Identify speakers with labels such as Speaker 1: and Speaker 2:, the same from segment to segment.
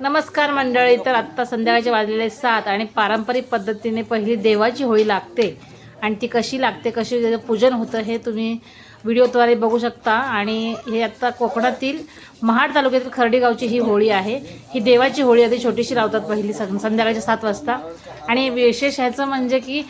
Speaker 1: नमस्कार मंडळी तर आत्ता संध्याकाळचे वाजलेले सात आणि पारंपरिक पद्धतीने पहिली देवाची होळी लागते. आणि ती कशी लागते कशी त्याचं पूजन होतं हे तुम्ही व्हिडिओद्वारे बघू शकता. आणि हे आत्ता कोकणातील महाड तालुक्यातील खर्डी गावची ही होळी आहे. ही देवाची होळी अगदी छोटीशी लावतात पहिली सं संध्याकाळच्या सात वाजता. आणि विशेष ह्याचं म्हणजे की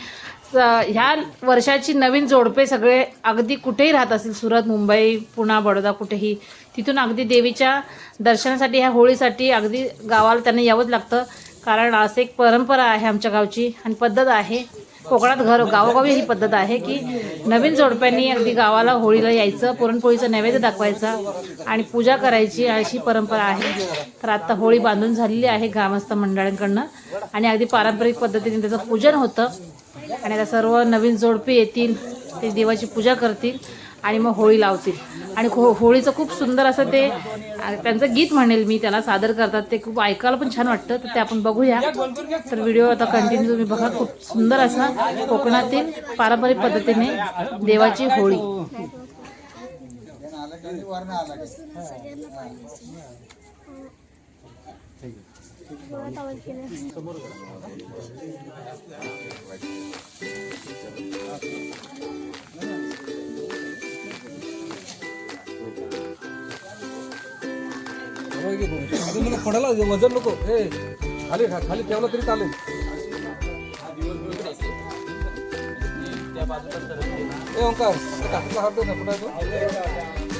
Speaker 1: ह्या वर्षाची नवीन जोडपे सगळे अगदी कुठेही राहत असतील. सुरत मुंबई पुणा बडोदा कुठेही तिथून अगदी देवीच्या दर्शनासाठी ह्या होळीसाठी अगदी गावाला त्यांना यावंच लागतं. कारण असं एक परंपरा आहे आमच्या गावची आणि पद्धत आहे. कोकणात घर गावोगावी ही पद्धत आहे की नवीन जोडप्यांनी अगदी गावाला होळीला यायचं पुरणपोळीचं नैवेद्य दाखवायचा आणि पूजा करायची अशी परंपरा आहे. तर आता होळी बांधून झालेली आहे ग्रामस्थ मंडळांकडनं आणि अगदी पारंपरिक पद्धतीने त्याचं पूजन होतं. आणि आता सर्व नवीन जोडपे येतील ते देवाची पूजा करतील आणि मग होळी लावतील. आणि हो होळीचं खूप सुंदर असं ते त्यांचं गीत म्हणेल मी त्याला सादर करतात ते खूप ऐकायला पण छान वाटतं तर ते आपण बघूया. तर व्हिडिओ आता कंटिन्यू तुम्ही बघा खूप सुंदर असं कोकणातील पारंपरिक पद्धतीने देवाची होळी.
Speaker 2: अजून नको पडायला वजन नको. ए खाली खा खाली ठेवलं तरी चालेल. ए ओंकार ते हात दे ना, कुठं आहे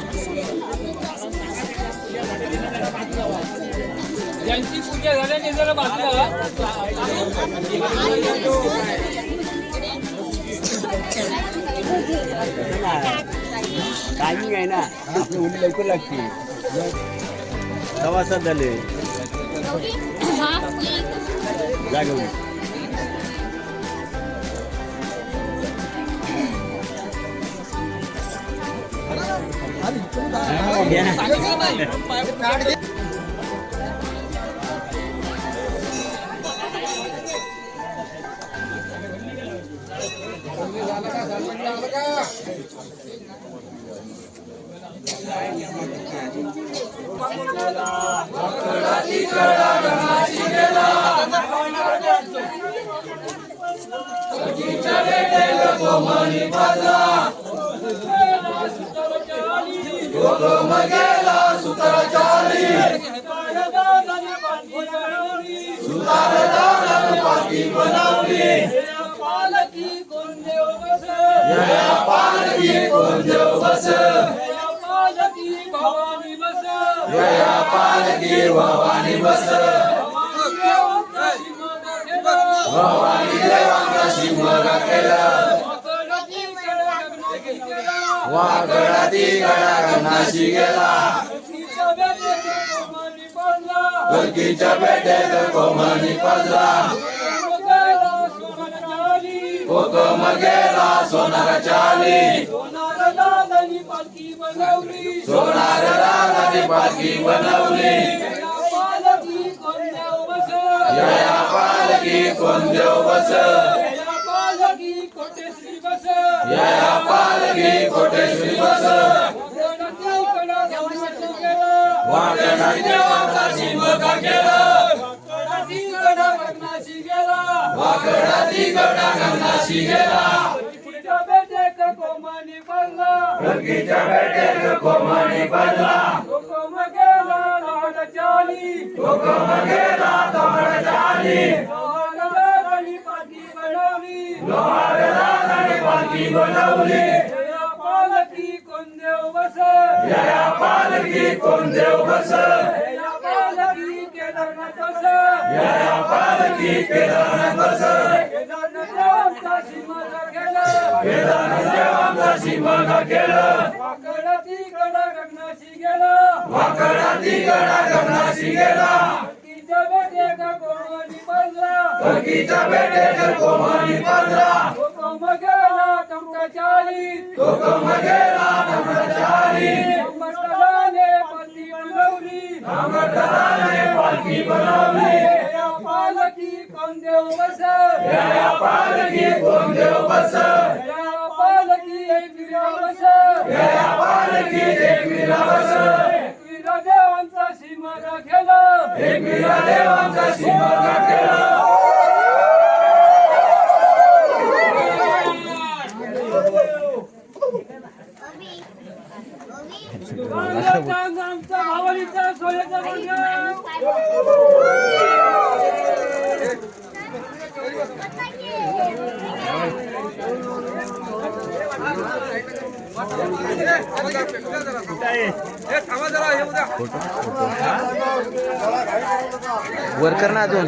Speaker 3: यांची पूजा झाल्याने जरा बाजूला
Speaker 4: टायमिंग आहे ना. आपली उडी लवकर लागते. सवासात झाले. जागवली घ्या ना.
Speaker 3: पालकी पालकी देव बस पालकी भवानी बस पालकी भवानी बस भवानी देवांचा शिमगा केला. वाकडाती गडा गणाशी गेला गलकीच्या बेट्यात कोमानी पाजला कोकम गेला सोनारा चाली सोनार पालखी बनवली सोनार पालखी बनवली पालखी कोण देव बस या पालखी कोण देव बस या पालखी कोटेश्री बस या पालखी बस देवाचा केला वाकडाची गडा गंगाशी गेला वाकडाची गडा गेला. दुर्गीच्या बेटेत कोमणी पडला हुकुम केला लाडच्यानी हुकुम केला तोडच्यानी लोहारला गणपती बनवली. लोहारला गणपती बनवली जया कोण देव बस. जया पालकी कोण देव बस जया केदारनाथ बस जया पालकी केदारनाथ बस केदारनाथ आमचा सीमा गेला. केदारनाथ आमचा सीमा गेला वाकडाती गडा गगनाशी गेला. वाकडाती गडा गगनाशी गेला. कलकीच्या बेट्याचा कोमानी पाजला कलकीच्या बेट्याचा कोमानी पाजला तो कोम गेला टमटाच्या आली तो कोम गेला टमटाच्या आली टमाटराने पालखी बनवली. टमाटराने पालखी बनवली. या पालखी कोण देव बस या पालखी कोण देव बस एक विरा बस एक विरा देवांचा सीमा राखेला एक विरा देवांचा सीमा राखेला आमचा भावलीचा सोन्याचा मुलगा
Speaker 4: वर कर ना अजून.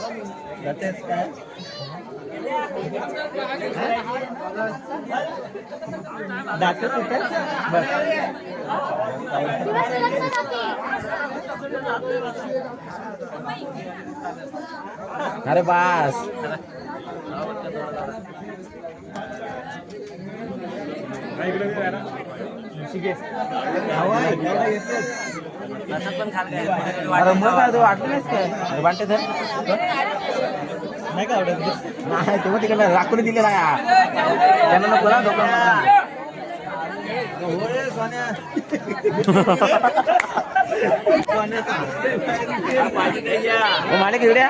Speaker 4: अरे मग काय तो वाटलं नाहीस काय वाटते नाही का आवडत? नाही तेव्हा तिकडे लाकूड दिलेला त्यांना नको ना लोकांना माने किवड्या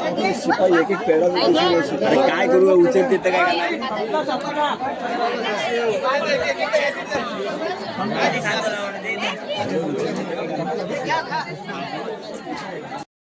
Speaker 4: अजून काय अरे काय करू उचलते तर काय